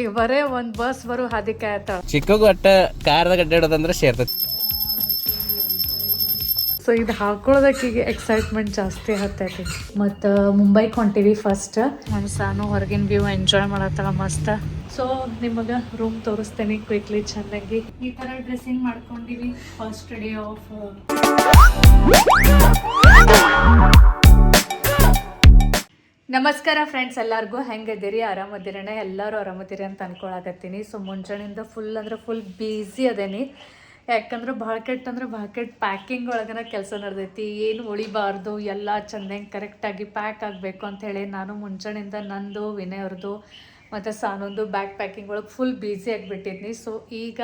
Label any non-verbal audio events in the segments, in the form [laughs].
ಈಗ ಬರೇ ಒಂದ್ ಬಸ್ ಬರೋ ಹಾದಿಕ ಚಿಕ್ಕ ಚಿಕ್ಕಗೂ ಒಟ್ಟ ಕಾರ್ದಾಗ ಅಡ್ಡಾಡೋದಂದ್ರೆ ಸೇರ್ತೈತಿ. ಸೊ ಇದು ಹಾಕೊಳ್ಳೋದಕ್ಕೀಗ ಎಕ್ಸೈಟ್ಮೆಂಟ್ ಜಾಸ್ತಿ ಹತ್ತೈತಿ ಮತ್ತು ಮುಂಬೈಗೆ ಹೊಂಟೀವಿ ಫಸ್ಟ್ ನಾನು ಸಾನು ಹೊರಗಿನ ವ್ಯೂ ಎಂಜಾಯ್ ಮಾಡತ್ತಳ ಮಸ್ತ್. ಸೊ ನಿಮಗೆ ರೂಮ್ ತೋರಿಸ್ತೇನೆ ಕ್ವಿಕ್ಲಿ ಚೆನ್ನಾಗಿ. ಈ ಥರ ಡ್ರೆಸ್ಸಿಂಗ್ ಮಾಡ್ಕೊಂಡಿವಿ ಫಸ್ಟ್ ಡೇ ಆಫ್ ನಮಸ್ಕಾರ ಫ್ರೆಂಡ್ಸ್ ಎಲ್ಲರಿಗೂ ಹೆಂಗಿದ್ದೀರಿ? ಆರಾಮದಿರಣ ಎಲ್ಲರೂ ಆರಾಮದಿರಿ ಅಂತ ಅನ್ಕೊಳಕತ್ತೀನಿ. ಸೊ ಮುಂಜಾನೆಯಿಂದ ಫುಲ್ ಅಂದ್ರೆ ಫುಲ್ ಬ್ಯುಸಿ ಅದೇನಿ. ಯಾಕಂದ್ರೆ ಭಾಳ ಕೆಟ್ಟ ಅಂದ್ರೆ ಭಾಳ ಕೆಟ್ಟ ಪ್ಯಾಕಿಂಗ್ ಒಳಗನ ಕೆಲಸ ನಡೆದೈತಿ. ಏನು ಉಳಿಬಾರ್ದು? ಎಲ್ಲ ಚಂದಂಗೆ ಕರೆಕ್ಟಾಗಿ ಪ್ಯಾಕ್ ಆಗಬೇಕು ಅಂಥೇಳಿ ನಾನು ಮುಂಜಾನೆಯಿಂದ ನಂದು, ವಿನಯ್ ಅವ್ರದ್ದು ಮತ್ತು ಸಾನೊಂದು ಬ್ಯಾಗ್ ಪ್ಯಾಕಿಂಗ್ ಒಳಗೆ ಫುಲ್ ಬ್ಯುಸಿ ಆಗಿಬಿಟ್ಟಿದ್ನಿ. ಸೊ ಈಗ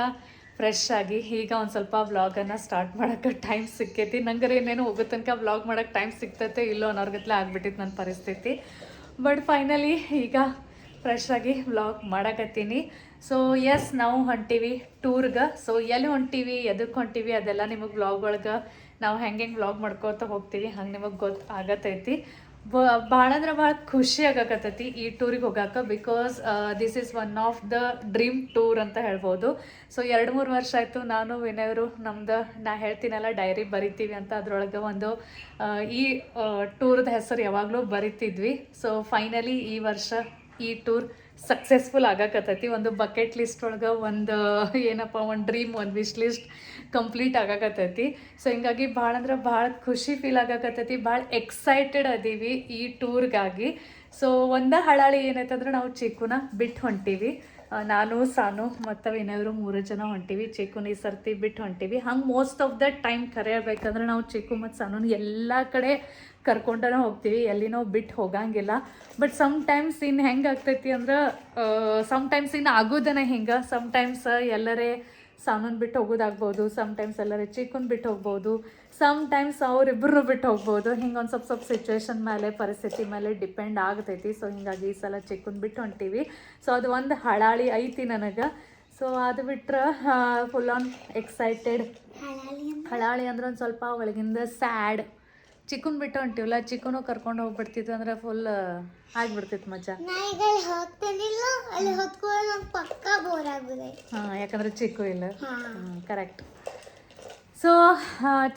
ಫ್ರೆಶ್ ಆಗಿ ಈಗ ಒಂದು ಸ್ವಲ್ಪ ವ್ಲಾಗನ್ನು ಸ್ಟಾರ್ಟ್ ಮಾಡೋಕ್ಕೆ ಟೈಮ್ ಸಿಕ್ಕೈತಿ. ನಂಗೆ ಏನೇನು ಹೋಗೋ ತನಕ ವ್ಲಾಗ್ ಮಾಡೋಕ್ಕೆ ಟೈಮ್ ಸಿಗ್ತೈತೆ, ಇಲ್ಲೋ ಅನ್ನೋರ್ಗತ್ಲೆ ಆಗ್ಬಿಟ್ಟಿತ್ತು ನನ್ನ ಪರಿಸ್ಥಿತಿ. ಬಟ್ ಫೈನಲಿ ಈಗ ಫ್ರೆಶ್ ಆಗಿ ವ್ಲಾಗ್ ಮಾಡಕತ್ತೀನಿ. ಸೊ ಎಸ್ ನಾವು ಹೊಂಟೀವಿ ಟೂರ್ಗೆ ಸೊ ಎಲ್ಲಿ ಹೊಂಟೀವಿ ಎದಕ್ಕೆ ಹೊಂಟೀವಿ ಅದೆಲ್ಲ ನಿಮಗೆ ವ್ಲಾಗ್ ಒಳಗೆ ನಾವು ಹೆಂಗೆ ಹೆಂಗೆ ವ್ಲಾಗ್ ಮಾಡ್ಕೋತ ಹೋಗ್ತೀವಿ ಹಂಗೆ ನಿಮಗೆ ಗೊತ್ತು ಆಗತೈತಿ. ಬ ಭಾಳ ಅಂದ್ರೆ ಭಾಳ ಖುಷಿ ಆಗಕತ್ತೈತಿ ಈ ಟೂರಿಗೆ ಹೋಗಾಕ because this is one of the dream tour ಅಂತ ಹೇಳ್ಬೋದು. ಸೊ ಎರಡು ಮೂರು ವರ್ಷ ಆಯಿತು ನಾನು ವಿನಯರು ನಮ್ದು, ನಾ ಹೇಳ್ತೀನಲ್ಲ ಡೈರಿ ಬರಿತೀವಿ ಅಂತ ಅದರೊಳಗೆ ಒಂದು ಈ ಟೂರ್ದ ಹೆಸರು ಯಾವಾಗಲೂ ಬರಿತಿದ್ವಿ. ಸೊ ಫೈನಲಿ ಈ ವರ್ಷ ಈ ಟೂರ್ ಸಕ್ಸಸ್ಫುಲ್ ಆಗಕತ್ತೈತಿ. ಒಂದು ಬಕೆಟ್ ಲಿಸ್ಟ್ ಒಳಗೆ ಒಂದು, ಏನಪ್ಪ, ಒಂದು ಡ್ರೀಮ್ ಒಂದು ವಿಶ್ ಲಿಸ್ಟ್ ಕಂಪ್ಲೀಟ್ ಆಗಾಕತ್ತೈತಿ. ಸೊ ಹಿಂಗಾಗಿ ಭಾಳ ಅಂದ್ರೆ ಭಾಳ ಖುಷಿ ಫೀಲ್ ಆಗಕತ್ತೈತಿ. ಭಾಳ ಎಕ್ಸೈಟೆಡ್ ಅದೀವಿ ಈ ಟೂರ್ಗಾಗಿ ಸೊ ಒಂದ ಹಳಾಳಿ ಏನಾಯ್ತಂದ್ರೆ ನಾವು ಚಿಕ್ಕುನ ಬಿಟ್ಟು ಹೊಂಟೀವಿ. ನಾನು, ಸಾನು, ಮತ್ತು ಏನಾದರೂ ಮೂರು ಜನ ಹೊಂಟೀವಿ. ಚಿಕ್ಕುನ ಈ ಸರ್ತಿ ಬಿಟ್ಟು ಹೊಂಟೀವಿ. ಹಂಗೆ ಮೋಸ್ಟ್ ಆಫ್ ದ ಟೈಮ್ ಕರೆಯಬೇಕಂದ್ರೆ ನಾವು ಚಿಕ್ಕು ಮತ್ತು ಸಾನು ಎಲ್ಲ ಕಡೆ ಕರ್ಕೊಂಡನ ಹೋಗ್ತೀವಿ. ಎಲ್ಲಿ ನಾವು ಬಿಟ್ಟು ಹೋಗಂಗಿಲ್ಲ. ಬಟ್ ಸಮ್ ಟೈಮ್ಸ್ ಇನ್ನು ಹೆಂಗೆ ಆಗ್ತೈತಿ ಅಂದ್ರೆ ಸಮ್ ಟೈಮ್ಸ್ ಇನ್ನು ಆಗೋದನ ಹಿಂಗೆ. ಸಮ್ ಟೈಮ್ಸ್ ಎಲ್ಲರೇ ಸಾನೂನ್ ಬಿಟ್ಟು ಹೋಗೋದಾಗ್ಬೋದು ಸಮ್ ಟೈಮ್ಸ್ ಎಲ್ಲರ ಚಿಕ್ಕನ್ ಬಿಟ್ಟು ಹೋಗ್ಬೋದು ಸಮ್ ಟೈಮ್ಸ್ ಅವರಿಬ್ಬರು ಬಿಟ್ಟು ಹೋಗ್ಬೋದು. ಹಿಂಗೆ ಒಂದು ಸ್ವಲ್ಪ ಸ್ವಲ್ಪ ಸಿಚುವೇಶನ್ ಮೇಲೆ ಪರಿಸ್ಥಿತಿ ಮೇಲೆ ಡಿಪೆಂಡ್ ಆಗ್ತೈತಿ. ಸೊ ಹಿಂಗಾಗಿ ಈ ಸಲ ಚಿಕ್ಕನ್ ಬಿಟ್ಟು ಹೊಂಟೀವಿ. ಸೊ ಅದು ಒಂದು ಹಳಾಳಿ ಐತಿ ನನಗೆ. ಸೊ ಅದು ಬಿಟ್ರೆ ಫುಲ್ ಆನ್ ಎಕ್ಸೈಟೆಡ್ ಹಳಾಳಿ ಅಂದ್ರೆ? ಒಂದು ಸ್ವಲ್ಪ ಒಳಗಿಂದ ಸ್ಯಾಡ್ ಚಿಕ್ಕನ್ ಬಿಟ್ಟು ಹೊಂಟಿವಲ್ಲ ಚಿಕ್ಕನು ಕರ್ಕೊಂಡು ಹೋಗ್ಬಿಡ್ತಿತ್ತು ಅಂದ್ರೆ ಫುಲ್ ಆಗ್ಬಿಡ್ತಿತ್ತು ಹಾಂ ಯಾಕಂದ್ರೆ ಚಿಕ್ಕು ಇಲ್ಲ. ಕರೆಕ್ಟ್ ಸೊ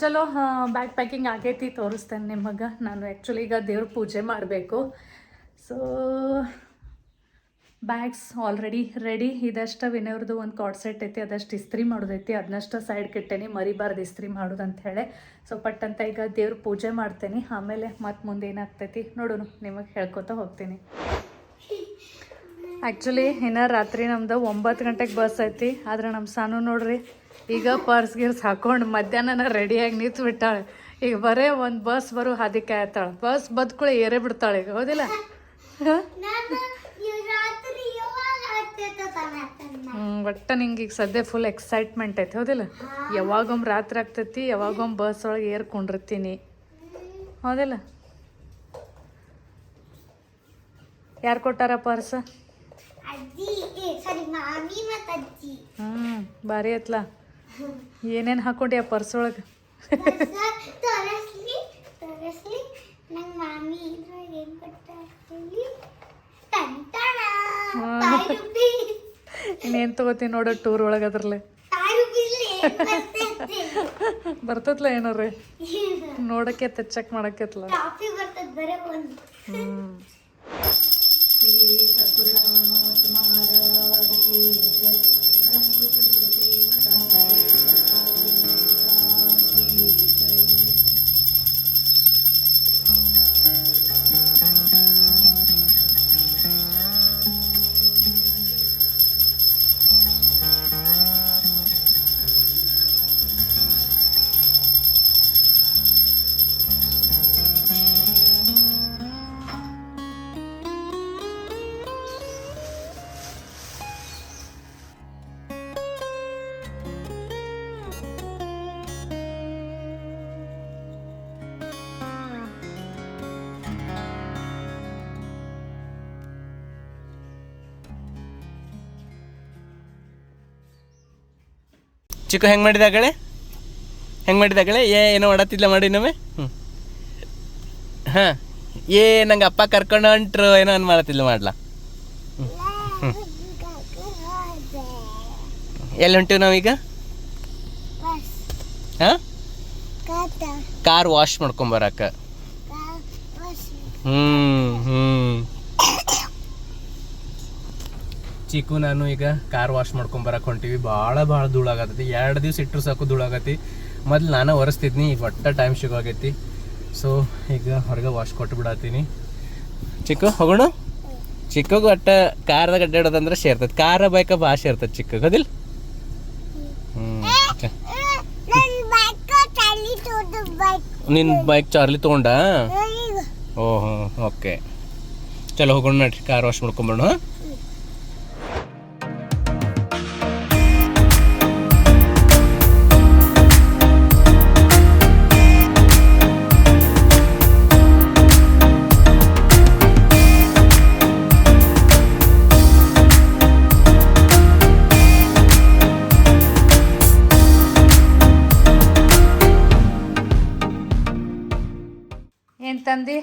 ಚಲೋ ಬ್ಯಾಗ್ ಪ್ಯಾಕಿಂಗ್ ಆಗೈತಿ ತೋರಿಸ್ತೇನೆ ನಿಮಗೆ. ನಾನು ಆ್ಯಕ್ಚುಲಿ ಈಗ ದೇವ್ರ ಪೂಜೆ ಮಾಡಬೇಕು. ಸೊ ಬ್ಯಾಗ್ಸ್ ಆಲ್ರೆಡಿ ರೆಡಿ ಇದಷ್ಟು ವಿನವ್ರದ್ದು ಒಂದು ಕಾರ್ಡ್ ಸೆಟ್ ಐತಿ, ಅದಷ್ಟು ಇಸ್ತ್ರಿ ಮಾಡೋದೈತಿ. ಅದನ್ನಷ್ಟು ಸೈಡ್ ಕೆಟ್ಟೇನಿ, ಮರಿಬಾರ್ದು ಇಸ್ತ್ರಿ ಮಾಡೋದು ಅಂತ ಹೇಳಿ ಸೊ ಪಟ್ ಅಂತ ಈಗ ದೇವ್ರ ಪೂಜೆ ಮಾಡ್ತೇನೆ. ಆಮೇಲೆ ಮತ್ತೆ ಮುಂದೆ ಏನಾಗ್ತೈತಿ ನೋಡೋಣ ನಿಮಗೆ ಹೇಳ್ಕೊತಾ ಹೋಗ್ತೀನಿ. ಆ್ಯಕ್ಚುಲಿ ಇನ್ನು ರಾತ್ರಿ ನಮ್ಮದು ಒಂಬತ್ತು ಗಂಟೆಗೆ ಬಸ್ ಐತಿ. ಆದ್ರೆ ನಮ್ಮ ಸಾನು ನೋಡ್ರಿ, ಈಗ ಪರ್ಸ್ ಗಿರ್ಸ್ ಹಾಕೊಂಡು ಮಧ್ಯಾಹ್ನ ರೆಡಿಯಾಗಿ ನಿಂತು ಬಿಟ್ಟಾಳೆ ಈಗ ಬರೇ ಒಂದು ಬಸ್ ಬರೋ ಹಾದಿ ಕಾಯ್ತಾಳೆ ಬಸ್ ಬದ್ಕೂಳೆ ಏರೇ ಬಿಡ್ತಾಳೆ ಈಗ, ಹೌದಿಲ್ಲ ಹಾಂ ನಾನು ಇವ್ ರಾತ್ರಿ ಯಾವಾಗ ಆಗ್ತೈತೆ ತನ್ನ ಹ್ಞೂ ಒಟ್ಟು ನಿಂಗೆ ಈಗ ಸದ್ಯ ಫುಲ್ ಎಕ್ಸೈಟ್ಮೆಂಟ್ ಐತೆ ಹೌದಿಲ್ಲ? ಯಾವಾಗೊಮ್ಮೆ ರಾತ್ರಿ ಆಗ್ತೈತಿ ಯಾವಾಗೊಮ್ಮೆ ಬಸ್ ಒಳಗೆ ಏರ್ಕೊಂಡಿರ್ತೀನಿ. ಹೌದಿಲ್ಲ? ಯಾರು ಕೊಟ್ಟಾರ ಪರ್ಸ್ ಹ್ಞೂ ಭಾರಿ ಐತ್ಲ? ಏನೇನು ಹಾಕೊಂಡಿ ಆ ಪರ್ಸ್ ಒಳಗೆ ನಂಗೆ ಮಾಮಿ ಏನು ಇನ್ನೇನು ತಗೋತೀನಿ ನೋಡೋ ಟೂರ್ ಒಳಗೆ ಅದ್ರಲ್ಲೇ. ಬರ್ತತ್ಲ ಏನಾರ ನೋಡಕ್ಕೆ ಚೆಕ್ ಒಂದು. ಹ್ಞೂ ಚಿಕ್ಕ ಹೆಂಗೆ ಮಾಡಿದ ಆಗಳೆ ಹೆಂಗೆ ಮಾಡಿದ ಆಗಳೆ ಏ ಏನೋ ಮಾಡತ್ತಿಲ್ಲ ಮಾಡಿ ನಮ್ಮ ಹ್ಞೂ ಹಾಂ. ಏ ನಂಗೆ ಅಪ್ಪ ಕರ್ಕೊಂಡು ಹೊಂಟ್ರು ಏನೋ ಅನ್ ಮಾಡತ್ತಿಲ್ಲ ಮಾಡ್ಲಾ. ಎಲ್ಲಿ ಹೊಂಟೀವಿ ನಾವೀಗ? ಹಾಂ? ಕಾರ್ ವಾಶ್ ಮಾಡ್ಕೊಂಬರಕ್ಕೆ ಹ್ಞೂ ಚಿಕ್ಕು ನಾನು ಈಗ ಕಾರ್ ವಾಶ್ ಮಾಡ್ಕೊಂಬರಕ್ಕೆ ಹೊಂಟೀವಿ. ಭಾಳ ಭಾಳ ಧೂಳಾಗತ್ತೈತಿ ಎರಡು ದಿವ್ಸ ಇಟ್ಟರು ಸಾಕು ಧೂಳಾಗತಿ ಮೊದ್ಲು ನಾನು ಒರೆಸ್ತಿದ್ನಿ, ಈಗ ಒಟ್ಟ ಟೈಮ್ ಸಿಗೋಗೈತಿ. ಸೊ ಈಗ ಹೊರಗೆ ವಾಶ್ ಕೊಟ್ಟು ಬಿಡತ್ತೀನಿ ಚಿಕ್ಕು, ಹೋಗೋಣ? ಚಿಕ್ಕಗೆ ಒಟ್ಟ ಕಾರ್ದಾಗ ಅಡ್ಡಾಡೋದಂದ್ರೆ ಸೇರ್ತೈತಿ ಕಾರ ಬೈಕ ಭಾಳ ಸೇರ್ತೈತಿ ಚಿಕ್ಕಗೆ ತೋದು ಬೈಕ್ ನಿನ್ನ ಬೈಕ್ ಚಾರ್ಲಿ ತೊಗೊಂಡ? ಓಹೋ ಓಕೆ. ಚಲೋ ಹೋಗೋಣ ನಡ್ರಿ ಕಾರ್ ವಾಶ್ ಮಾಡ್ಕೊಂಬರೋಣ ತಂದಿ?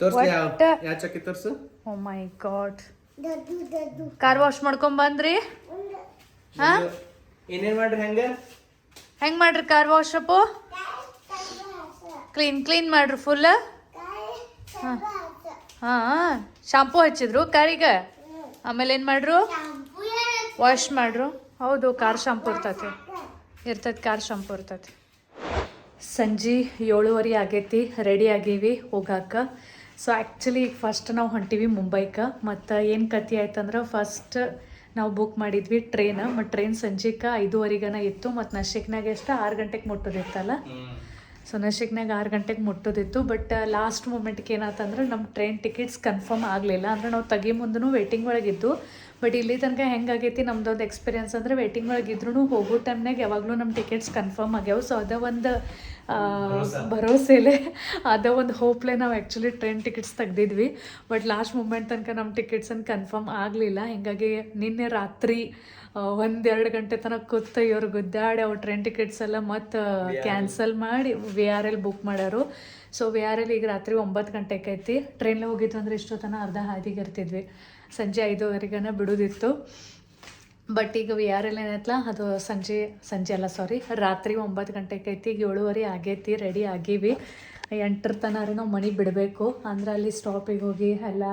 ತೋರ್ಸಿ ಓ ಮೈ ಗಾಡ್ ದದ್ದು ದದ್ದು. ಕಾರ್ ವಾಶ್ ಮಾಡ್ಕೊಂಡ್ ಬಂದ್ರಿ? ಹಾ? ಏನೇನ್ ಮಾಡ್ರಿ ಹಂಗ? ಹೆಂಗ್ ಮಾಡ್ರಿ car wash Appu? Clean clean ಮಾಡ್ರಿ ಫುಲ್ ಹಾ. ಶಾಂಪೂ ಹಚ್ಚಿದ್ರು ಕಾರಿಗೆ? ಆಮೇಲೆ ಏನ್ ಮಾಡ್ರು? ವಾಶ್ ಮಾಡ್ರು. ಹೌದು ಕಾರ್ ಶಾಂಪು ಇರ್ತೈತಿ. ಇರ್ತೈತಿ ಕಾರ್ ಶಾಂಪು ಇರ್ತೈತಿ. ಸಂಜೆ ಏಳುವರೆ ಆಗೈತಿ ರೆಡಿ ಆಗೀವಿ ಹೋಗಾಕ. ಸೊ ಆ್ಯಕ್ಚುಲಿ ಈಗ ಫಸ್ಟ್ ನಾವು ಹೊಂಟೀವಿ ಮುಂಬೈಗೆ ಮತ್ತು ಏನು ಕತಿ ಆಯ್ತಂದ್ರೆ ಫಸ್ಟ್ ನಾವು ಬುಕ್ ಮಾಡಿದ್ವಿ ಟ್ರೈನ್ ಮತ್ತು ಟ್ರೈನ್ ಸಂಜೆಗೆ ಐದೂವರೆಗನ ಇತ್ತು. ಮತ್ತು ನಶಿಕ್ನಾಗ ಎಷ್ಟು ಆರು ಗಂಟೆಗೆ ಮುಟ್ಟೋದಿತ್ತಲ್ಲ. ಸೊ ನಶಿಕ್ನಾಗ ಆರು ಗಂಟೆಗೆ ಮುಟ್ಟೋದಿತ್ತು. ಬಟ್ ಲಾಸ್ಟ್ ಮೂಮೆಂಟ್ಗೆ ಏನಾಯ್ತಂದ್ರೆ ನಮ್ಮ ಟ್ರೈನ್ ಟಿಕೆಟ್ಸ್ ಕನ್ಫರ್ಮ್ ಆಗಲಿಲ್ಲ. ಅಂದ್ರೆ ನಾವು ತೆಗಿ ಮುಂದೂ ವೇಟಿಂಗ್ ಒಳಗಿದ್ದು ಬಟ್ ಇಲ್ಲಿ ತನಕ ಹೆಂಗಾಗೈತಿ ನಮ್ದೊಂದು ಎಕ್ಸ್ಪೀರಿಯನ್ಸ್ ಅಂದರೆ ವೇಟಿಂಗ್ ಒಳಗೆ ಇದ್ರೂ ಹೋಗೋ ಟೈಮ್ನಾಗ ಯಾವಾಗಲೂ ನಮ್ಮ ಟಿಕೆಟ್ಸ್ ಕನ್ಫರ್ಮ್ ಆಗ್ಯಾವ. ಸೊ ಅದ ಒಂದು ಭರೋಸೆಲೆ ಅದ ಒಂದು ಹೋಪ್ಲೆ ನಾವು ಆ್ಯಕ್ಚುಲಿ ಟ್ರೈನ್ ಟಿಕೆಟ್ಸ್ ತೆಗ್ದಿದ್ವಿ. ಬಟ್ ಲಾಸ್ಟ್ ಮೂಮೆಂಟ್ ತನಕ ನಮ್ಮ ಟಿಕೆಟ್ಸನ್ನು ಕನ್ಫರ್ಮ್ ಆಗಲಿಲ್ಲ. ಹಿಂಗಾಗಿ ನಿನ್ನೆ ರಾತ್ರಿ ಒಂದೆರಡು ಗಂಟೆ ತನಕ ಕೂತ ಇವ್ರು ಗುದ್ದಾಡಿ ಅವ್ರು ಟ್ರೈನ್ ಟಿಕೆಟ್ಸ್ ಎಲ್ಲ ಮತ್ತು ಕ್ಯಾನ್ಸಲ್ ಮಾಡಿ ವಿ ಆರ್ ಎಲ್ ಬುಕ್ ಮಾಡ್ಯಾರು. ಸೊ ವಿ ಆರ್ ಎಲ್ ಈಗ ರಾತ್ರಿ ಒಂಬತ್ತು ಗಂಟೆಗೆ ಐತಿ. ಟ್ರೈನಲ್ಲಿ ಹೋಗಿತ್ತು ಅಂದ್ರೆ ಇಷ್ಟೊತ್ತನ ಅರ್ಧ ಹಾದಿಗೆ ಇರ್ತಿದ್ವಿ. ಸಂಜೆ ಐದುವರೆಗನ ಬಿಡೋದಿತ್ತು. ಬಟ್ ಈಗ ವಿ ಆರ್ ಎಲ್ ಏನೈತಲ್ಲ ಅದು ಸಂಜೆ ಸಂಜೆ ಅಲ್ಲ ಸಾರಿ ರಾತ್ರಿ ಒಂಬತ್ತು ಗಂಟೆಗೆ ಐತಿ. ಈಗ ಏಳುವರೆ ಆಗೈತಿ ರೆಡಿ ಆಗೀವಿ. ಎಂಟರ ತನಕ ನಾವು ಮನೆಗೆ ಬಿಡಬೇಕು. ಅಂದ್ರೆ ಅಲ್ಲಿ ಸ್ಟಾಪಿಗೆ ಹೋಗಿ ಎಲ್ಲ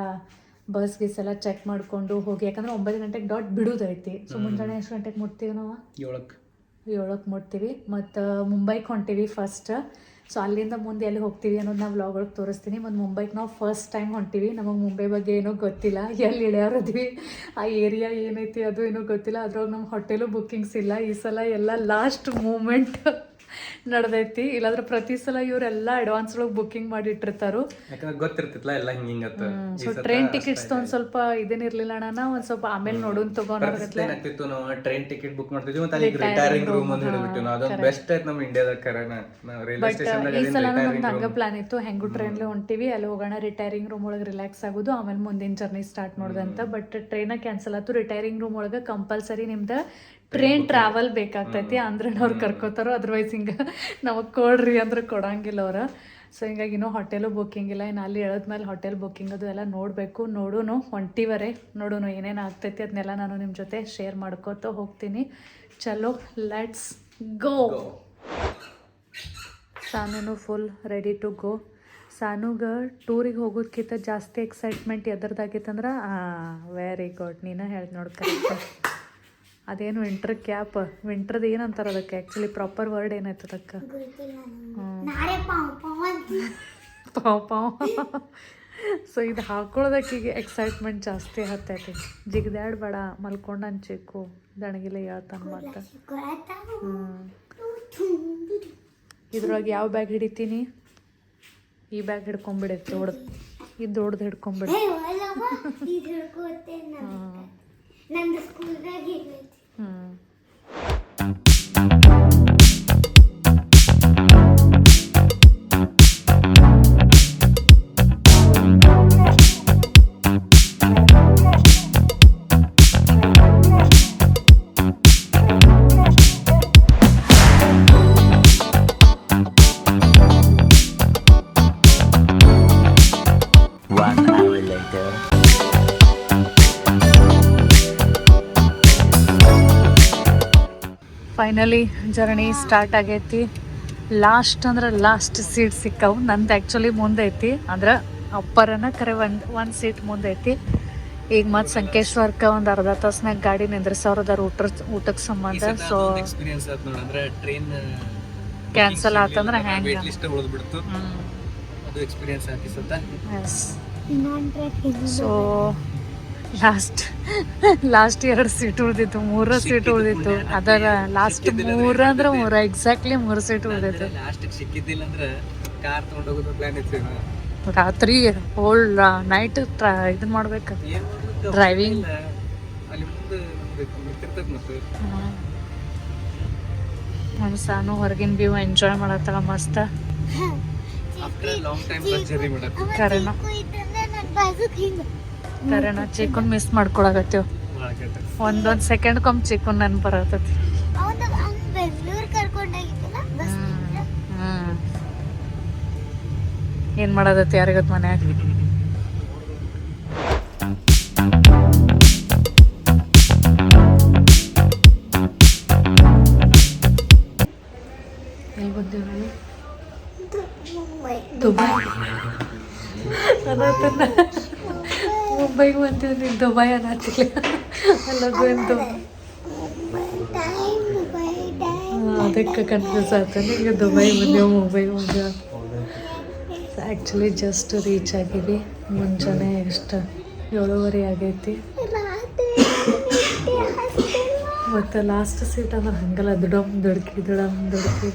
ಬಸ್ ಗೀಸ್ ಎಲ್ಲ ಚೆಕ್ ಮಾಡಿಕೊಂಡು ಹೋಗಿ. ಯಾಕಂದ್ರೆ ಒಂಬತ್ತು ಗಂಟೆಗೆ ಡಾಟ್ ಬಿಡೋದೈತಿ ಸೊ ಮುಂಜಾನೆ ಎಷ್ಟು ಗಂಟೆಗೆ ಮುಟ್ತೀವಿ ನಾವು? ಏಳಕ್ಕೆ ಏಳಕ್ಕೆ ಮುಟ್ತೀವಿ. ಮತ್ತು ಮುಂಬೈಗೆ ಹೊಂಟೀವಿ ಫಸ್ಟ್ ಸೊ ಅಲ್ಲಿಂದ ಮುಂದೆ ಎಲ್ಲಿ ಹೋಗ್ತೀವಿ ಅನ್ನೋದು ನಾವು ವ್ಲಾಗ್ ಒಳಗೆ ತೋರಿಸ್ತೀನಿ. ಮತ್ತು ಮುಂಬೈಗೆ ನಾವು ಫಸ್ಟ್ ಟೈಮ್ ಹೊಂಟೀವಿ. ನಮಗೆ ಮುಂಬೈ ಬಗ್ಗೆ ಏನೂ ಗೊತ್ತಿಲ್ಲ. ಎಲ್ಲಿ ಇಳ್ಯಾರದ್ವಿ? ಆ ಏರಿಯಾ ಏನೈತಿ ಅದು ಏನೂ ಗೊತ್ತಿಲ್ಲ. ಅದ್ರೊಳಗೆ ನಮ್ಮ ಹೋಟೆಲು ಬುಕ್ಕಿಂಗ್ಸ್ ಇಲ್ಲ. ಈ ಸಲ ಎಲ್ಲ ಲಾಸ್ಟ್ ಮೂಮೆಂಟ್ ನಡೆದೈತಿ. ಇಲ್ಲಾಂದ್ರೆ ಪ್ರತಿ ಸಲ ಇವರೆಲ್ಲ ಅಡ್ವಾನ್ಸ್ ಒಳಗೆ ಬುಕ್ಕಿಂಗ್ ಮಾಡಿ ಇಟ್ಟಿರ್ತಾರೋ. ಯಾಕಂದ್ರೆ ಗೊತ್ತಿರ್ತಿತ್ಲ ಎಲ್ಲ ಹಿಂಗ ಹಿಂಗತ್ತ ಸೊ ಟ್ರೈನ್ ಟಿಕೆಟ್ಸ್ ಒಂದ್ ಸ್ವಲ್ಪ ಇದೇನಿರ್ಲಿಲ್ಲ ಅಣ್ಣ ಒಂದ್ ಸ್ವಲ್ಪ ಆಮೇಲೆ ನೋಡೋನ್ ತಗೊಂಡ್ರೆ ಏನಾಗ್ತಿತ್ತು ನಾವು ಟ್ರೈನ್ ಟಿಕೆಟ್ ಬುಕ್ ಮಾಡ್ತಿದ್ವಿ ಮತ್ತೆ ಅಲ್ಲಿ ರಿಟೈರಿಂಗ್ ರೂಮ್ ಅಂತ ಹಿಡಿದ್ಬಿಟ್ಟು ನಾವು. ಅದೊಂದು ಬೆಸ್ಟ್ ಆಯ್ತು ನಮ್ಮ ಇಂಡಿಯಾದ ಕರೆನ ರೈಲ್ವೆ ಸ್ಟೇಷನ್ ಈ ಸಲ ನಮ್ದು ಹಂಗ ಪ್ಲಾನ್ ಇತ್ತು. ಹೆಂಗು ಟ್ರೈನ್ಲಿ ಹೊಂಟಿವಿ. ಅಲ್ಲಿ ಹೋಗೋಣ ರಿಟೈರಿಂಗ್ ರೂಮ್ ಒಳಗೆ ರಿಲ್ಯಾಕ್ಸ್ ಆಗೋದು. ಆಮೇಲೆ ಮುಂದಿನ ಜರ್ನಿ ಸ್ಟಾರ್ಟ್ ಮಾಡೋದಂತ ಬಟ್ ಟ್ರೈನ ಕ್ಯಾನ್ಸಲ್ ಆಯ್ತು. ರಿಟೈರಿಂಗ್ ರೂಮ್ ಒಳಗೆ ಕಂಪಲ್ಸರಿ ನಿಮ್ದು ಟ್ರೈನ್ ಟ್ರಾವೆಲ್ ಬೇಕಾಗ್ತೈತಿ ಅಂದ್ರೆ ಅವ್ರು ಕರ್ಕೋತಾರೋ ಅದರ್ವೈಸ್ ಹಿಂಗೆ ನಮಗೆ ಕೊಡ್ರಿ ಅಂದ್ರೆ ಕೊಡಂಗಿಲ್ಲ ಅವ್ರು. ಸೊ ಹಿಂಗಾಗಿ ಇನ್ನೂ ಹೋಟೆಲು ಬುಕ್ಕಿಂಗ್ ಇಲ್ಲ. ಇನ್ನು ಅಲ್ಲಿ ಮೇಲೆ ಹೋಟೆಲ್ ಬುಕ್ಕಿಂಗ್ ಅದು ಎಲ್ಲ ನೋಡಬೇಕು ನೋಡೋನು ಹೊಂಟಿವರೆ ನೋಡೋನು ಏನೇನು ಆಗ್ತೈತಿ ಅದನ್ನೆಲ್ಲ ನಾನು ನಿಮ್ಮ ಜೊತೆ ಶೇರ್ ಮಾಡ್ಕೋತ ಹೋಗ್ತೀನಿ. ಚಲೋ let's go Saanu full ready to go ಸಾನುಗ ಟೂರಿಗೆ ಹೋಗೋದಕ್ಕಿಂತ ಜಾಸ್ತಿ ಎಕ್ಸೈಟ್ಮೆಂಟ್ ಎದ್ರದಾಗಿತ್ತಂದ್ರೆ ವೆರಿ ಗುಡ್ ನೀನು ಹೇಳಿ ನೋಡಿ ಕರೆಕ್ಟ್ ಅದೇನು ವಿಂಟರ್ ಕ್ಯಾಪ್ ಏನು ಏನಂತಾರೆ ಅದಕ್ಕೆ? ಆ್ಯಕ್ಚುಲಿ ಪ್ರಾಪರ್ ವರ್ಡ್ ಏನಾಯ್ತು ಅದಕ್ಕೆ? ಪಾವ ಪಾವ ಸೊ ಇದು ಹಾಕೊಳ್ಳೋದಕ್ಕೀಗ ಎಕ್ಸೈಟ್ಮೆಂಟ್ ಜಾಸ್ತಿ ಹತ್ತೈತಿ ಜಿಗ್ದಾಡ್ ಬೇಡ ಮಲ್ಕೊಂಡು ಅನ್ಚಿಕ್ಕು ದಣಗಿಲ್ಲ ಹೇಳ್ತಾನೆ ಮತ್ತೆ ಹ್ಞೂ ಇದ್ರೊಳಗೆ ಯಾವ ಬ್ಯಾಗ್ ಹಿಡಿತೀನಿ? ಈ ಬ್ಯಾಗ್ ಹಿಡ್ಕೊಂಬಿಡಿ ದೊಡ್ದು ಇದು ದೊಡ್ದು ಹಿಡ್ಕೊಂಬಿಡಿ. ಹಾಂ ನಂದು. ನಂದು ಸ್ಕೂಲ್ದಾಗ ಇರ್ತೈತಿ ಫೈನಲಿ ಜರ್ನಿ ಸ್ಟಾರ್ಟ್ ಆಗೈತಿ. ಲಾಸ್ಟ್ ಅಂದ್ರೆ ಲಾಸ್ಟ್ ಸೀಟ್ ಸಿಕ್ಕವು. ನಂದು ಆ್ಯಕ್ಚುಲಿ ಮುಂದೆ ಐತಿ. ಅಂದ್ರೆ ಅಪ್ಪರನ ಕರೆ ಒಂದು ಒಂದು ಸೀಟ್ ಮುಂದೆ ಐತಿ. ಈಗ ಮತ್ತೆ ಸಂಕೇಶ್ವರಕ್ಕೆ ಒಂದು ಅರ್ಧ ತಾಸ್ನಾಗ ಗಾಡಿ ನಿಂದ್ರಿಸೋರ್ದಾರ ಊಟ ಊಟಕ್ಕೆ ಸಂಬಂಧ. ಸೊ ಕ್ಯಾನ್ಸಲ್ ಆತಂದ್ರೆ ಟ್ರೈನ್ ಹೆಂಗ? ಲಿಸ್ಟ್ ಉಳಿದ್ಬಿಡ್ತು ಅದು ಎಕ್ಸ್ಪೀರಿಯನ್ಸ್ ಹಾಕಿಸುತ್ತ ಸೊ ಲಾಸ್ಟ್ ಲಾಸ್ಟ್ ಎರಡು ಸೀಟ್ ಉಳಿದಿತ್ತು. ಮೂರ. ಸೀಟ್ ಉಳಿದಿತ್ತು ಅದರ ಲಾಸ್ಟ್ ಮೂರ ಅಂದ್ರೆ ಮೂರ ಎಕ್ಸಾಕ್ಟ್ಲಿ ಮೂರ ಸೀಟ್ ಉಳಿದಿತ್ತು. ರಾತ್ರಿ ಹೋಲ್ ನೈಟ್ ಇದನ್ನ ಮಾಡ್ಬೇಕು. ಡ್ರೈವಿಂಗ್ ನಮ್ಮ ಸಾನು ಹೊರಗಿನ ವ್ಯೂ ಎಂಜಾಯ್ ಮಾಡತ್ತಲ್ಲ ಮಸ್ತ. ಆಫ್ಟರ್ ಲಾಂಗ್ ಟೈಮ್ ಜರ್ನಿ ಮಾಡಕ್ ಕರೆನ. ಕರೆನ ಚಿಕನ್ ಮಿಸ್ ಮಾಡ್ಕೊಳಕತ್ತೀವ್. ಒಂದೊಂದ್ ಸೆಕೆಂಡ್ ಕೊಮ್ ಚಿಕನ್ ನನ್ ಬರತೈತಿ. ಏನ್ ಮಾಡೋದೈತಿ ಯಾರಿಗತ್ ಮನ್ಯಾಗ? ದುಬೈ. ಅನ್ನತನ ಮುಂಬೈಗೆ ಬಂದೀವಿ ನೀನು ದುಬೈ ಅನ್ನತ್ತಿಲ್ಲ ಅಲ್ಲದು ಅದಕ್ಕೆ ಕನ್ಫ್ಯೂಸ್ ಆಗ್ತಾನೆ ಈಗ ದುಬೈ ಬಂದೆವು ಮುಂಬೈ ಬಂದೆವು ಆ್ಯಕ್ಚುಲಿ ಜಸ್ಟ್ ರೀಚ್ ಆಗಿವಿ ಮುಂಜಾನೆ ಎಷ್ಟು? ಏಳುವರೆ ಆಗೈತಿ. ಮತ್ತು ಲಾಸ್ಟ್ ಸೀಟ್ ಅಂದ್ರೆ ಹಂಗಲ್ಲ. ದುಡಮ್ ದುಡ್ಕಿ ದುಡಮ್ ದುಡ್ಕಿ.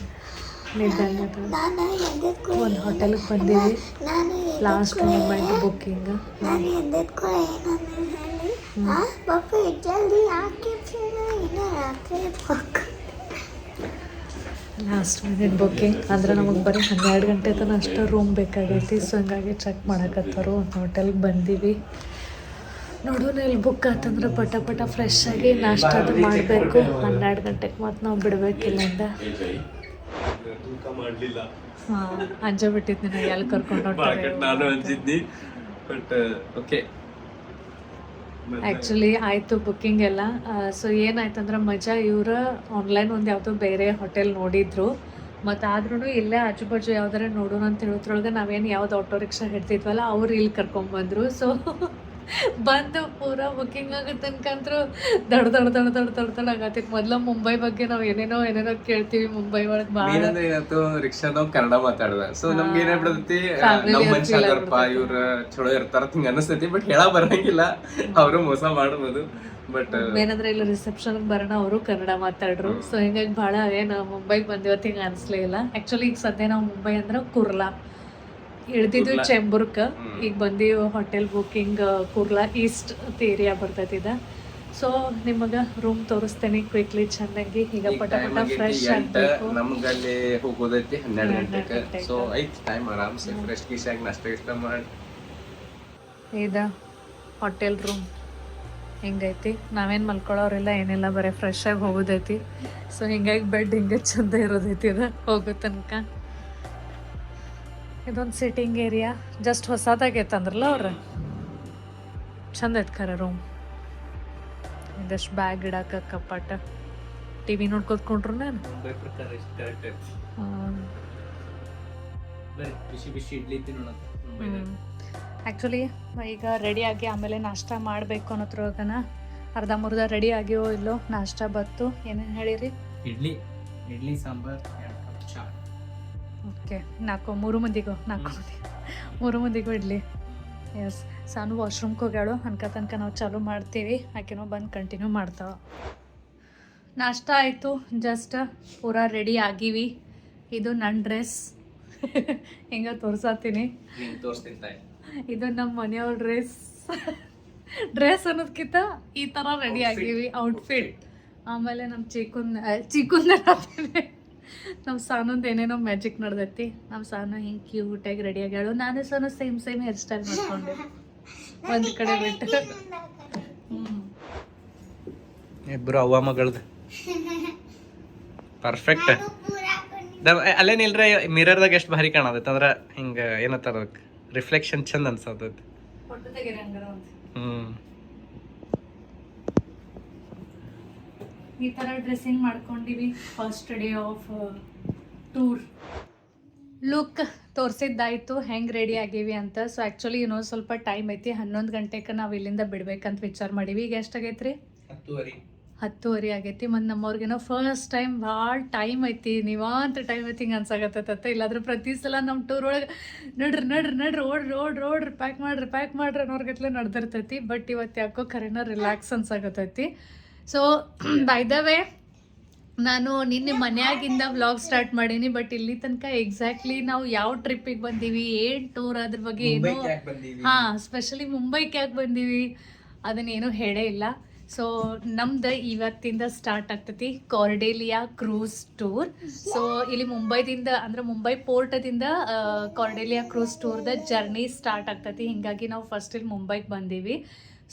ಒಂದು ಹೋಟೆಲ್ಗೆ ಬಂದೀವಿ ಲಾಸ್ಟ್ ಮೂಮೆಂಟ್ ಬುಕ್ಕಿಂಗ್ ನಾನು ಲಾಸ್ಟ್ ಮಿನಿಟ್ ಬುಕ್ಕಿಂಗ್ ಅಂದ್ರೆ ನಮಗೆ ಬರೀ ಹನ್ನೆರಡು ಗಂಟೆ ತನಕ ಅಷ್ಟೇ ರೂಮ್ ಬೇಕಾಗೈತಿ. ಸೊ ಹಂಗಾಗಿ ಚೆಕ್ ಮಾಡಕತ್ತಾರು ಒಂದು ಹೋಟೆಲ್ಗೆ ಬಂದೀವಿ. ನೋಡೋಣ ಇಲ್ಲಿ ಬುಕ್ ಆತಂದ್ರೆ ಪಟ ಪಟ ಫ್ರೆಶ್ ಆಗಿ ನಾಷ್ಟ ಅದು ಮಾಡಬೇಕು. ಹನ್ನೆರಡು ಗಂಟೆಗೆ ಮತ್ತೆ ನಾವು ಬಿಡ್ಬೇಕಿಲ್ಲಿಂದ. ಹಾಂ ಅಂಜ ಬಿಟ್ಟಿದ್ದೆ ಎಲ್ಲಿ ಕರ್ಕೊಂಡು ನಾನು ಅಂಜಿದ್ನಿ. ಬಟ್ ಓಕೆ ಆ್ಯಕ್ಚುಲಿ ಆಯಿತು ಬುಕ್ಕಿಂಗ್ ಎಲ್ಲ. ಸೊ ಏನಾಯ್ತಂದ್ರೆ ಮಜಾ ಇವರ ಆನ್ಲೈನ್ ಒಂದು ಯಾವುದೋ ಬೇರೆ ಹೋಟೆಲ್ ನೋಡಿದ್ರು. ಮತ್ತು ಆದ್ರೂ ಇಲ್ಲೇ ಆಜು ಬಾಜು ಯಾವ್ದಾರ ನೋಡೋಣ ಅಂತ ಹೇಳೋದ್ರೊಳಗೆ ನಾವೇನು ಯಾವ್ದು ಆಟೋ ರಿಕ್ಷಾ ಹಿಡ್ತಿದ್ವಲ್ಲ ಅವ್ರು ಇಲ್ಲಿ ಕರ್ಕೊಂಬಂದ್ರು ಸೊ [laughs] ಬಂದು ಪೂರ ಬುಕ್ಕಿಂಗ್ ಆಗೋ ತನಕಂತರೂ ದಡ ದಡ ದಡ ದಡ ದಡ ದಡ ಆಗತ್ತೆ ಮೊದಲು ಮುಂಬೈ ಬಗ್ಗೆ ನಾವು ಏನೇನೋ ಏನೇನೋ ಕೇಳ್ತೀವಿ ಮುಂಬೈ ಒಳಗೆ ಭಾಳ ಏನಂದ್ರೆ ಏನಾಯ್ತು ನಾವು ಕನ್ನಡ ಮಾತಾಡುವ ಸೊ ನಮ್ಗೆ ಏನೇ ಬಿಡತಿ ನಮ್ಮ ಮನುಷ್ಯರಪ್ಪ ಇವ್ರ ಚಲೋ ಇರ್ತಾರ ಹಿಂಗ ಅನಿಸ್ತೈತಿ ಬಟ್ ಹೇಳ ಬರಂಗಿಲ್ಲ. ಅವರು ಮೋಸ ಮಾಡ್ಬೋದು. ಬಟ್ ಏನಂದ್ರೆ ಇಲ್ಲಿ ರಿಸೆಪ್ಷನ್ ಬರೋಣ ಅವರು ಕನ್ನಡ ಮಾತಾಡ್ರು. ಸೊ ಹಿಂಗಾಗಿ ಭಾಳ ಏನು ಮುಂಬೈಗೆ ಬಂದಿವತ್ತು ಹಿಂಗೆ ಅನಿಸ್ಲೇ ಇಲ್ಲ. ಆ್ಯಕ್ಚುಲಿ ಈಗ ಸದ್ಯ ನಾವು ಮುಂಬೈ ಅಂದ್ರೆ ಕುರ್ಲಾ. ಇಳ್ದಿದ್ದು. ಚೆಂಬುರ್ಕ. ಈಗ ಬಂದಿ hotel booking Kurla east area ಬರ್ತೈತಿದ. So ನಿಮಗೆ ರೂಮ್ ತೋರಿಸ್ತೇನೆ ಕ್ವಿಕ್ಲಿ ಚೆನ್ನಾಗಿ. ಈಗ ಪಟ ಪಟ ಫ್ರೆಶ್ ಆಗಬೇಕು. ನಮ್ಗ ಅಲ್ಲಿ ಹೋಗೋದೈತಿ ಹನ್ನೆರಡು ಗಂಟೆಗೆ. ಸೊ ಐತಿ ಟೈಮ್ ಆರಾಮ್ಸೆ ಫ್ರೆಶ್ ನಾಷ್ಟ ಇಷ್ಟ ಮಾಡಿ. ಇದ ಹೋಟೆಲ್ ರೂಮ್ ಹಿಂಗೈತಿ? ನಾವೇನು ಮಲ್ಕೊಳ್ಳೋರಿಲ್ಲ ಏನಿಲ್ಲ ಬರೀ ಫ್ರೆಶ್ ಆಗಿ ಹೋಗೋದೈತಿ. ಸೊ ಹಿಂಗಾಗಿ ಬೆಡ್ ಹಿಂಗೆ ಚಂದ ಇರೋದೈತಿ ಇದು. ಹೋಗೋ ತನಕ. ಇದೊಂದು ಸಿಟ್ಟಿಂಗ್ ಏರಿಯಾ ಜಸ್ಟ್ ಹೊಸದಾಗೈತಂದ್ರಲ್ಲ ಅವ್ರು? ಚಂದ ಐತೆ ಖರೆ ರೂಮ್ ಇದಷ್ಟು ಬ್ಯಾಗ್ ಇಡಾಕ ಕಪ್ಪಾಟ ಟಿ ವಿ ನೋಡ್ಕೊತ್ಕೊಂಡ್ರು ನಾನು ಆ್ಯಕ್ಚುಲಿ ಈಗ ರೆಡಿಯಾಗಿ ಆಮೇಲೆ ನಾಷ್ಟ ಮಾಡಬೇಕು ಅನ್ನೋದ್ರೊಳಗನ ಅರ್ಧ ಮುರ್ಧ ರೆಡಿ ಆಗ್ಯವೋ ಇಲ್ಲೋ ನಾಷ್ಟ ಬತ್ತು ಏನೇನು ಹೇಳಿರಿ? ಇಡ್ಲಿ ಇಡ್ಲಿ ಸಾಂಬಾರ್ ಓಕೆ ನಾಲ್ಕು ಮೂರು ಮಂದಿಗೂ ನಾಲ್ಕು ಮಂದಿ ಮೂರು ಮಂದಿಗೂ ಇಡ್ಲಿ. ಎಸ್ ಸಾನು ವಾಶ್ರೂಮ್ಗೆ ಹೋಗ್ಯಾಳು. ಅನ್ಕ ತನಕ ನಾವು ಚಾಲೂ ಮಾಡ್ತೀವಿ. ಆಕೆನೋ ಬಂದು ಕಂಟಿನ್ಯೂ ಮಾಡ್ತಾವ ನಾಷ್ಟ ಆಯಿತು. ಜಸ್ಟ್ ಪೂರಾ ರೆಡಿ ಆಗಿವಿ. ಇದು ನನ್ನ ಡ್ರೆಸ್ ಹಿಂಗೆ ತಾಯಿ. ಇದು ನಮ್ಮ ಮನೆಯವ್ರ ಡ್ರೆಸ್ ಡ್ರೆಸ್ [laughs] ಅನ್ನೋದ್ಕಿಂತ ಈ ಥರ ರೆಡಿ ಆಗೀವಿ. ಔಟ್ಫಿಟ್ ಆಮೇಲೆ ನಮ್ಮ ಚಿಕ್ಕ ಚಿಕುನ್ [laughs] ನಮ್ಮ ಸಾನೊಂದು ಏನೇನೋ ಮ್ಯಾಜಿಕ್ ನಡ್ದೈತಿ. ನಮ್ಮ ಸಾನು ಹಿಂಗೆ ಕ್ಯೂಟಾಗಿ ರೆಡಿ ಆಗ್ಯಾಳು ನಾನು ಸಾನು ಸೇಮ್ ಸೇಮ್ ಹೇರ್ ಸ್ಟೈಲ್ ಮಾಡ್ಕೊಂಡೆ. ಒಂದು ಕಡೆ ಬಿಟ್ಟು. ಇಬ್ರು ಅವ್ವ ಮಗಳದು. ಪರ್ಫೆಕ್ಟ್ ಅಲ್ಲೇ ನಿಲ್ರೆ ಮಿರರ್ದಾಗ ಎಷ್ಟು ಭಾರಿ ಕಾಣದೈತೆ ಅಂದ್ರೆ ಹಿಂಗೆ ಏನತ್ತಾರ ರಿಫ್ಲೆಕ್ಷನ್ ಚಂದ ಅನ್ಸತೈತಿ. ಹ್ಮ್. ಹ್ಞೂ ಈ ಥರ dressing ಮಾಡ್ಕೊಂಡಿವಿ. First day of tour look ತೋರಿಸಿದ್ದಾಯಿತು. ಹೆಂಗೆ ರೆಡಿ ಆಗೀವಿ ಅಂತ. ಸೊ ಆ್ಯಕ್ಚುಲಿ ಇನ್ನೊಂದು ಸ್ವಲ್ಪ ಟೈಮ್ ಐತಿ. ಹನ್ನೊಂದು ಗಂಟೆಗೆ ನಾವು ಇಲ್ಲಿಂದ ಬಿಡ್ಬೇಕಂತ ವಿಚಾರ ಮಾಡೀವಿ. ಈಗ ಎಷ್ಟಾಗೈತ್ರಿ ಹತ್ತುವರೆ. ಹತ್ತುವರೆ ಆಗೈತಿ. ಮತ್ತು ನಮ್ಮವ್ರಿಗೇನೋ ಫಸ್ಟ್ ಟೈಮ್ ಭಾಳ ಟೈಮ್ ಐತಿ. ನೀವಾಂತ ಟೈಮ್ ಐತಿ ಹಿಂಗೆ ಅನ್ಸಾಗತ್ತತ್ತ ಇಲ್ಲಾಂದ್ರೆ ಪ್ರತಿ ಸಲ ನಮ್ಮ ಟೂರ್ ಒಳಗೆ ನಡ್ರಿ ನಡ್ರಿ ನಡ್ರಿ ಓಡ್ರಿ ಓಡ್ರಿ ಓಡ್ರಿ ಪ್ಯಾಕ್ ಮಾಡ್ರಿ ಪ್ಯಾಕ್ ಮಾಡ್ರಿ ಅನ್ನೋರ್ಗತ್ಲೆ ನಡೆದಿರ್ತೈತಿ. ಬಟ್ ಇವತ್ತು ಯಾಕೋ ಕರೆನ ರಿಲ್ಯಾಕ್ಸ್ ಅನ್ಸಾಕತ್ತೈತಿ. ಸೊ ಬೈ ದ ವೇ ನಾನು ನಿನ್ನೆ ಮನೆಯಾಗಿಂದ ವ್ಲಾಗ್ ಸ್ಟಾರ್ಟ್ ಮಾಡೀನಿ ಬಟ್ ಇಲ್ಲಿ ತನಕ ಎಕ್ಸಾಕ್ಟ್ಲಿ ನಾವು ಯಾವ ಟ್ರಿಪ್ಪಿಗೆ ಬಂದೀವಿ ಏನು ಟೂರ್ ಅದ್ರ ಬಗ್ಗೆ ಏನು ಹಾ ಸ್ಪೆಷಲಿ ಮುಂಬೈಗೆ ಯಾಕೆ ಬಂದೀವಿ ಅದನ್ನೇನು ಹೇಳೇ ಇಲ್ಲ. ಸೊ ನಮ್ದು ಇವತ್ತಿಂದ ಸ್ಟಾರ್ಟ್ ಆಗ್ತೈತಿ ಕಾರ್ಡೇಲಿಯಾ ಕ್ರೂಸ್ ಟೂರ್ ಸೊ ಇಲ್ಲಿ ಮುಂಬೈದಿಂದ ಅಂದ್ರೆ ಮುಂಬೈ ಪೋರ್ಟದಿಂದ ಕಾರ್ಡೇಲಿಯಾ ಕ್ರೂಸ್ ಟೂರ್ದ ಜರ್ನಿ ಸ್ಟಾರ್ಟ್ ಆಗ್ತೈತಿ. ಹಿಂಗಾಗಿ ನಾವು ಫಸ್ಟ್ ಇಲ್ಲಿ ಮುಂಬೈಗೆ ಬಂದೀವಿ.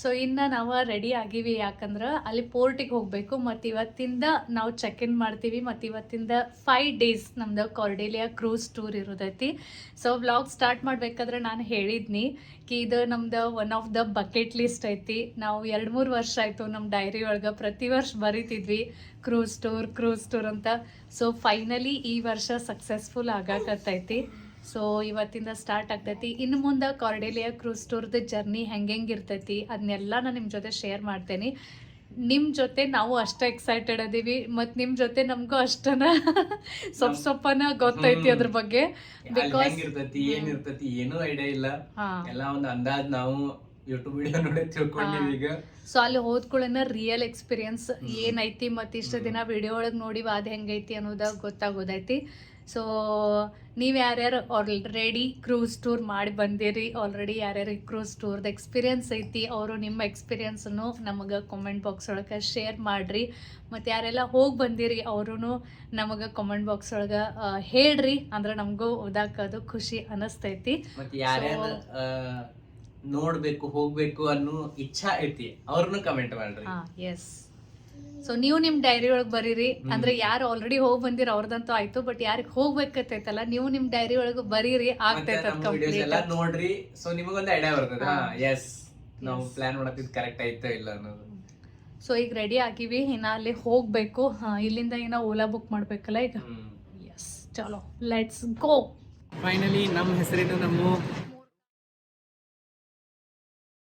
ಸೊ ಇನ್ನು ನಾವು ರೆಡಿ ಆಗೀವಿ ಯಾಕಂದ್ರೆ ಅಲ್ಲಿ ಪೋರ್ಟಿಗೆ ಹೋಗಬೇಕು. ಮತ್ತು ಇವತ್ತಿಂದ ನಾವು ಚೆಕ್ ಇನ್ ಮಾಡ್ತೀವಿ. ಮತ್ತು ಇವತ್ತಿಂದ ಫೈವ್ ಡೇಸ್ ನಮ್ದು ಕಾರ್ಡೇಲಿಯಾ ಕ್ರೂಸ್ ಟೂರ್ ಇರೋದೈತಿ ಸೊ ವ್ಲಾಗ್ ಸ್ಟಾರ್ಟ್ ಮಾಡ್ಬೇಕಾದ್ರೆ ನಾನು ಹೇಳಿದ್ನಿ ಕಿ ಇದು ನಮ್ದು one of the bucket list ಐತಿ. ನಾವು ಎರಡು ಮೂರು ವರ್ಷ ಆಯಿತು ನಮ್ಮ ಡೈರಿ ಒಳಗೆ ಪ್ರತಿ ವರ್ಷ ಬರೀತಿದ್ವಿ ಕ್ರೂಸ್ ಟೂರ್ ಕ್ರೂಸ್ ಟೂರ್ ಅಂತ. ಸೊ ಫೈನಲಿ ಈ ವರ್ಷ ಸಕ್ಸಸ್ಫುಲ್ ಆಗಾಕತ್ತೈತಿ. ಸೊ ಇವತ್ತಿಂದ ಸ್ಟಾರ್ಟ್ ಆಗ್ತೈತಿ. ಇನ್ನು ಮುಂದೆ ಕಾರ್ಡೇಲಿಯಾ ಕ್ರೂಸ್ ಟೂರ್ದು ಜರ್ನಿ ಹೆಂಗೆ ಇರ್ತೈತಿ ಅದನ್ನೆಲ್ಲ ನಾನು ನಿಮ್ಮ ಜೊತೆ ಶೇರ್ ಮಾಡ್ತೇನೆ. ನಿಮ್ಮ ಜೊತೆ ನಾವು ಅಷ್ಟೇ ಎಕ್ಸೈಟೆಡ್ ಅದೀವಿ ಮತ್ತು ನಿಮ್ಮ ಜೊತೆ ನಮಗೂ ಅಷ್ಟನ [laughs] ಸ್ವಲ್ಪ ಸ್ವಲ್ಪನ ಗೊತ್ತೈತಿ ಅದ್ರ ಬಗ್ಗೆ. ಬಿಕಾಸ್ ಇರ್ತೈತಿ ಏನ್ ಇರ್ತೈತಿ ಏನೂ ಐಡಿಯಾ ಇಲ್ಲ. ಎಲ್ಲ ಒಂದು ಅಂದಾಜ್ ನಾವು ಯೂಟ್ಯೂಬ್ ವಿಡಿಯೋ ನೋಡಿ ತಿಳ್ಕೊಂಡಿವಿ ಈಗ. ಸೊ ಅಲ್ಲಿ ಹೋದ್ಕೊಳ್ಳೇನ ರಿಯಲ್ ಎಕ್ಸ್ಪೀರಿಯನ್ಸ್ ಏನೈತಿ ಮತ್ತು ಇಷ್ಟು ದಿನ ವಿಡಿಯೋ ಒಳಗೆ ನೋಡಿವ ಅದು ಹೆಂಗೈತಿ ಅನ್ನೋದ ಗೊತ್ತಾಗೋದೈತಿ. ಸೊ ನೀವು ಯಾರ್ಯಾರು ಆಲ್ರೆಡಿ ಕ್ರೂಸ್ ಟೂರ್ ಮಾಡಿ ಬಂದಿರಿ ಆಲ್ರೆಡಿ ಯಾರ್ಯಾರು ಕ್ರೂಸ್ ಟೂರ್ದ ಎಕ್ಸ್ಪೀರಿಯನ್ಸ್ ಐತಿ ಅವರು ನಿಮ್ಮ ಎಕ್ಸ್ಪೀರಿಯನ್ಸನ್ನು ನಮಗೆ ಕಾಮೆಂಟ್ ಬಾಕ್ಸ್ ಒಳಗೆ ಶೇರ್ ಮಾಡಿರಿ. ಮತ್ತು ಯಾರೆಲ್ಲ ಹೋಗಿ ಬಂದಿರಿ ಅವರು ನಮಗೆ ಕಾಮೆಂಟ್ ಬಾಕ್ಸ್ ಒಳಗೆ ಹೇಳ್ರಿ. ಅಂದ್ರೆ ನಮಗೂ ಓದಾಕೋದು ಖುಷಿ ಅನಿಸ್ತೈತಿ. ನೋಡ್ಬೇಕು ಹೋಗ್ಬೇಕು ಅನ್ನೋ ಇಚ್ಛಾ ಐತಿ ಅವ್ರನ್ನು ಕಮೆಂಟ್ ಮಾಡ್ರಿ. ಹಾ ಎಸ್ ಸೊ ನೀವು ನಿಮ್ಮ ಡೈರಿ ಒಳಗೆ ಬರೀರಿ. ಅಂದ್ರೆ ಯಾರು ಆಲ್ರೆಡಿ ಹೋಗಿ ಬಂದಿರ ಅವ್ರದಂತೂ ಆಯ್ತು ಬಟ್ ಯಾರಿಗೆ ಹೋಗ್ಬೇಕತ್ತೈತಲ್ಲ ನೀವು ನಿಮ್ ಡೈರಿ ಒಳಗೆ ಬರೀರಿ ಆಗ್ತೈತೆ ನಮ್ಮ ಎಲ್ಲ ನೋಡ್ರಿ. ಸೊ ನಿಮಗೊಂದು ಐಡಿಯಾ ಬರ್ತದ. ಎಸ್ ನಾವು ಪ್ಲಾನ್ ಮಾಡತ್ತಿದ್ ಕರೆಕ್ಟ್ ಐತೋ ಇಲ್ಲ ಅನ್ನೋದು. ಸೊ ಈಗ ರೆಡಿ ಆಗಿವಿ ಇನ್ನ ಅಲ್ಲಿ ಹೋಗ್ಬೇಕು. ಹಾ, ಇಲ್ಲಿಂದ ಏನೋ ಓಲಾ ಬುಕ್ ಮಾಡ್ಬೇಕಲ್ಲ ಈಗ? ಎಸ್ ಚಲೋ. ಲೆಟ್ಸ್ ಗೋ ಫೈನಲಿ ನಮ್ಮ ಹೆಸರಿನ ನಮ್ಮ